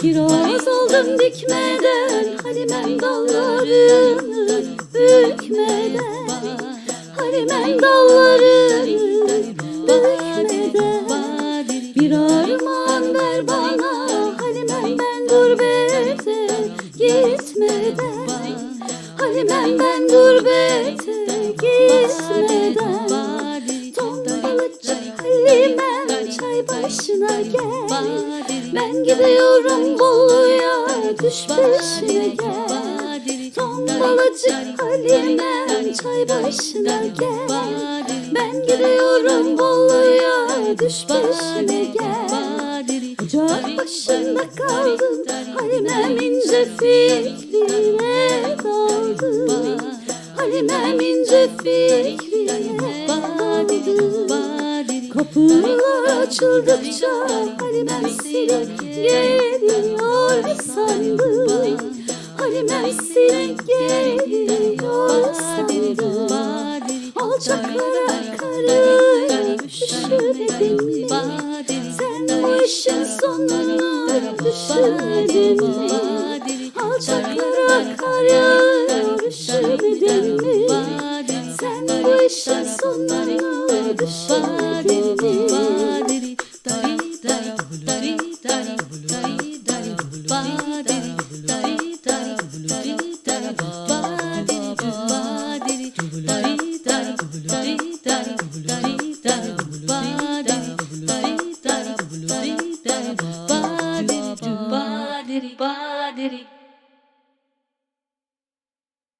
Kiraz aldım dikmeden Halimem dallarını bükmeden. Halimem dallarını bükmeden Bir armağan ver bana Halimem ben gurbete gitmeden. Halimem ben gurbete gitmeden. Tombalıcı Halimem çay başına gel. Ben gidiyorum Bolu'ya düş peşine gel. Tombalacı Halimem çay başına gel. Ben gidiyorum Bolu'ya düş peşine gel Ocak başında kaldım Halimem ince fikrine daldım Halimem ince fikrine daldım Kapılar açıldıkça Halimem seni geliyor sandım Halimem seni geliyor sandım Alçaklara işin sonunu düşünmedin mi? Alçaklara kar yağıyor üşümedin mi? Sen bu işin sonunu düşünmedin mi? Badiri, ബാതിരി